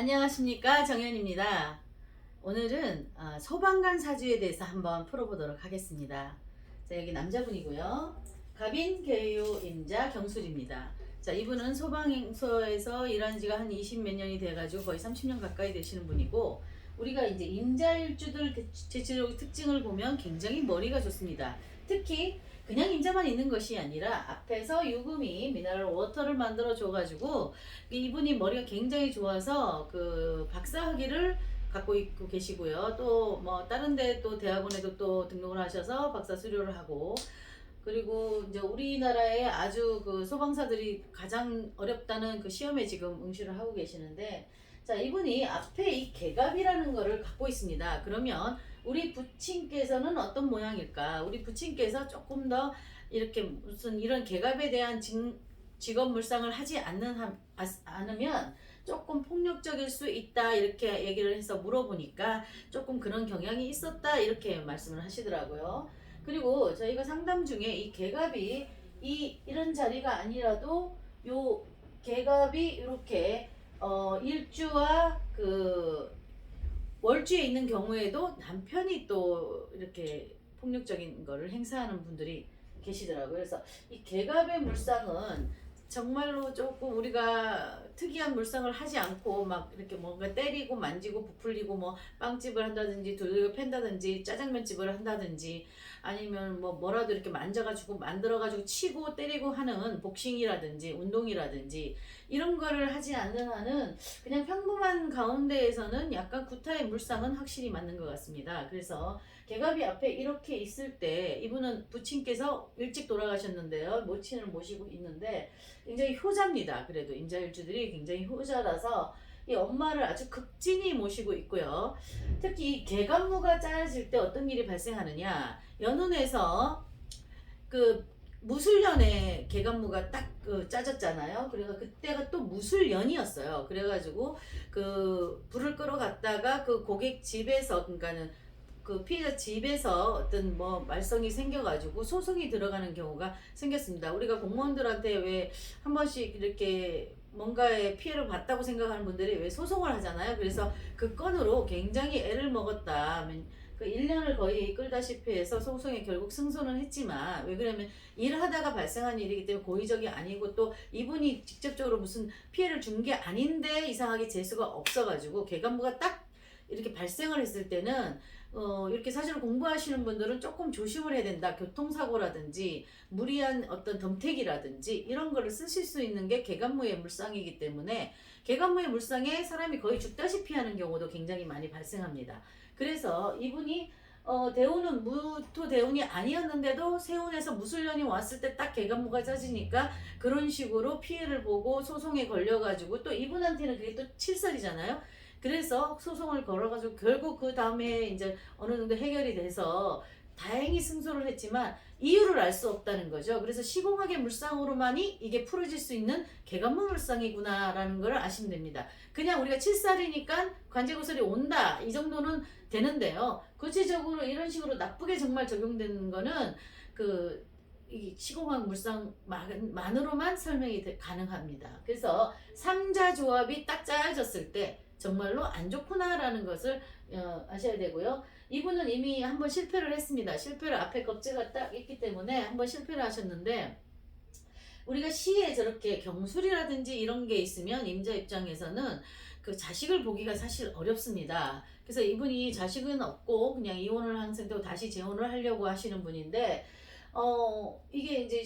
안녕하십니까 정현입니다. 오늘은 어, 소방관 사주에 대해서 한번 풀어보도록 하겠습니다. 자 여기 남자분이고요. 갑인 개요 임자 경술입니다. 자 이분은 소방서에서 일한 지가 한 20 몇 년이 돼가지고 거의 30년 가까이 되시는 분이고 우리가 이제 임자일주들 제체적 특징을 보면 굉장히 머리가 좋습니다. 특히 그냥 임자만 있는 것이 아니라 앞에서 유금이 미네랄 워터를 만들어 줘가지고 이분이 머리가 굉장히 좋아서 그 박사 학위를 갖고 있고 계시고요. 또 뭐 다른 데 또 대학원에도 또 등록을 하셔서 박사 수료를 하고 그리고 이제 우리나라의 아주 그 소방사들이 가장 어렵다는 그 시험에 지금 응시를 하고 계시는데 자 이분이 앞에 이 개갑이라는 거를 갖고 있습니다. 그러면 우리 부친께서는 어떤 모양일까? 우리 부친께서 조금 더 이렇게 무슨 이런 개갑에 대한 직, 직업 물상을 하지 않는 한- 아- 않으면 조금 폭력적일 수 있다 이렇게 얘기를 해서 물어보니까 조금 그런 경향이 있었다 이렇게 말씀을 하시더라고요. 그리고 저희가 상담 중에 이 개갑이 이 이런 자리가 아니라도 요 개갑이 이렇게 어 일주와 그 월주에 있는 경우에도 남편이 또 이렇게 폭력적인 거를 행사하는 분들이 계시더라고요. 그래서 이 개갑의 물상은 정말로 조금 우리가 특이한 물상을 하지 않고 막 이렇게 뭔가 때리고 만지고 부풀리고 뭐 빵집을 한다든지 두들겨 팬다든지 짜장면집을 한다든지 아니면 뭐 뭐라도 이렇게 만져가지고 만들어가지고 치고 때리고 하는 복싱이라든지 운동이라든지 이런 거를 하지 않는 한은 그냥 평범한 가운데에서는 약간 구타의 물상은 확실히 맞는 것 같습니다. 그래서 개갑이 앞에 이렇게 있을 때 이분은 부친께서 일찍 돌아가셨는데요. 모친을 모시고 있는데 굉장히 효자입니다. 그래도 임자일주들이 굉장히 효자라서 이 엄마를 아주 극진히 모시고 있고요. 특히 이 개간무가 짜여질 때 어떤 일이 발생하느냐 연운에서 그 무술년에 개간무가 딱 그 짜졌잖아요. 그래서 그때가 또 무술년이었어요. 그래가지고 그 불을 끌어갔다가 그 고객 집에서 그러니까는 그 피해자 집에서 어떤 뭐 말썽이 생겨가지고 소송이 들어가는 경우가 생겼습니다. 우리가 공무원들한테 왜 한 번씩 이렇게 뭔가에 피해를 봤다고 생각하는 분들이 왜 소송을 하잖아요. 그래서 그 건으로 굉장히 애를 먹었다. 그 1년을 거의 끌다시피 해서 소송에 결국 승소는 했지만 왜 그러면 일하다가 발생한 일이기 때문에 고의적이 아니고 또 이분이 직접적으로 무슨 피해를 준 게 아닌데 이상하게 재수가 없어가지고 개간부가 딱 이렇게 발생을 했을 때는 어, 이렇게 사실을 공부하시는 분들은 조금 조심을 해야 된다. 교통사고라든지 무리한 어떤 덤택이라든지 이런 거를 쓰실 수 있는 게 개간무의 물상이기 때문에 개간무의 물상에 사람이 거의 죽다시피 하는 경우도 굉장히 많이 발생합니다. 그래서 이분이 어, 대운은 무토 대운이 아니었는데도 세운에서 무술년이 왔을 때 딱 개간무가 짜지니까 그런 식으로 피해를 보고 소송에 걸려가지고 또 이분한테는 그게 또 칠살이잖아요. 그래서 소송을 걸어가지고 결국 그 다음에 이제 어느 정도 해결이 돼서 다행히 승소를 했지만 이유를 알 수 없다는 거죠. 그래서 시공학의 물상으로만이 이게 풀어질 수 있는 개간무 물상이구나라는 걸 아시면 됩니다. 그냥 우리가 칠살이니까 관제구설이 온다 이 정도는 되는데요. 구체적으로 이런 식으로 나쁘게 정말 적용되는 거는 그이 시공학 물상만으로만 설명이 되- 가능합니다. 그래서 삼자 조합이 딱 짜여졌을 때 정말로 안 좋구나라는 것을 어, 아셔야 되고요. 이분은 이미 한번 실패를 했습니다. 실패를 앞에 겁재가 딱 있기 때문에 한번 실패를 하셨는데 우리가 시에 저렇게 경술이라든지 이런 게 있으면 임자 입장에서는 그 자식을 보기가 사실 어렵습니다. 그래서 이분이 자식은 없고 그냥 이혼을 한 상태로 다시 재혼을 하려고 하시는 분인데 어 이게 이제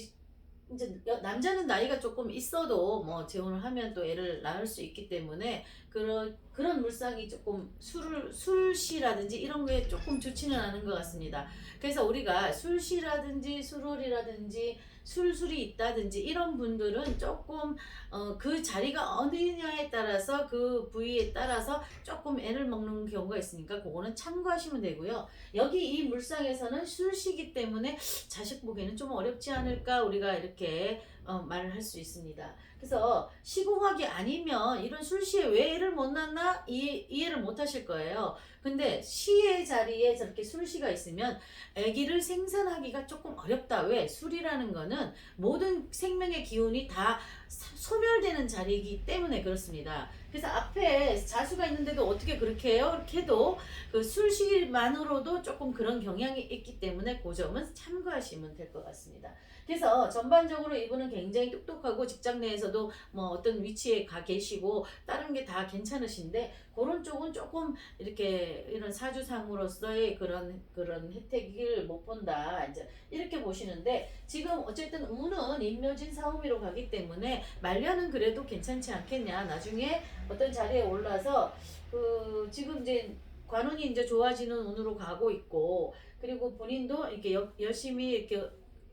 이제 여- 남자는 나이가 조금 있어도 뭐 재혼을 하면 또 애를 낳을 수 있기 때문에 그런 그런 물상이 조금 술 술시라든지 이런 거에 조금 좋지는 않은 것 같습니다. 그래서 우리가 술시라든지 술월이라든지 술술이 있다든지 이런 분들은 조금 어, 그 자리가 어디냐에 따라서 그 부위에 따라서 조금 애를 먹는 경우가 있으니까 그거는 참고하시면 되고요. 여기 이 물상에서는 술시기 때문에 자식 보기에는 좀 어렵지 않을까 우리가 이렇게 어, 말을 할 수 있습니다. 그래서 시공학이 아니면 이런 술시에 왜 애를 못 낳나 이해, 이해를 못 하실 거예요. 근데 시의 자리에 저렇게 술시가 있으면 아기를 생산하기가 조금 어렵다. 왜? 술이라는 거는 모든 생명의 기운이 다 사- 소멸되는 자리이기 때문에 그렇습니다. 그래서 앞에 자수가 있는데도 어떻게 그렇게 해요? 이렇게 해도 그 술식만으로도 조금 그런 경향이 있기 때문에 그 점은 참고하시면 될 것 같습니다. 그래서 전반적으로 이분은 굉장히 똑똑하고 직장 내에서도 뭐 어떤 위치에 가 계시고 다른 게 다 괜찮으신데 그런 쪽은 조금 이렇게 이런 사주상으로서의 그런 그런 혜택을 못 본다 이제 이렇게 보시는데 지금 어쨌든 운은 인묘진 사오미로 가기 때문에 말년은 그래도 괜찮지 않겠냐 나중에 어떤 자리에 올라서 그 지금 이제 관운이 이제 좋아지는 운으로 가고 있고 그리고 본인도 이렇게 여- 열심히 이렇게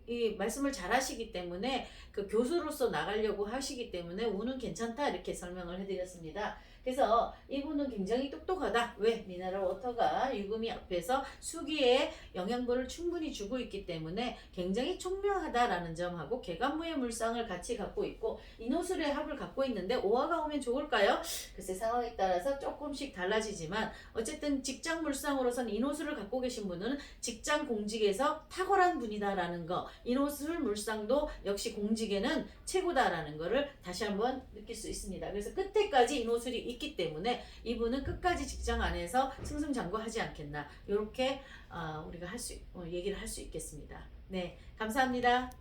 이 말씀을 잘 하시기 때문에 그 교수로서 나가려고 하시기 때문에 운은 괜찮다 이렇게 설명을 해드렸습니다. 그래서 이분은 굉장히 똑똑하다. 왜? 미네랄 워터가 유금이 앞에서 수기에 영양분을 충분히 주고 있기 때문에 굉장히 총명하다라는 점하고 개간무의 물상을 같이 갖고 있고 인호술의 합을 갖고 있는데 오화가 오면 좋을까요? 글쎄 상황에 따라서 조금씩 달라지지만 어쨌든 직장 물상으로선 인호술을 갖고 계신 분은 직장 공직에서 탁월한 분이다라는 거 인호술 물상도 역시 공직에는 최고다라는 거를 다시 한번 느낄 수 있습니다. 그래서 끝에까지 인호술이 있기 때문에 이분은 끝까지 직장 안에서 승승장구하지 않겠나 이렇게 어, 우리가 할 수 얘기를 할 수 있겠습니다. 네 감사합니다.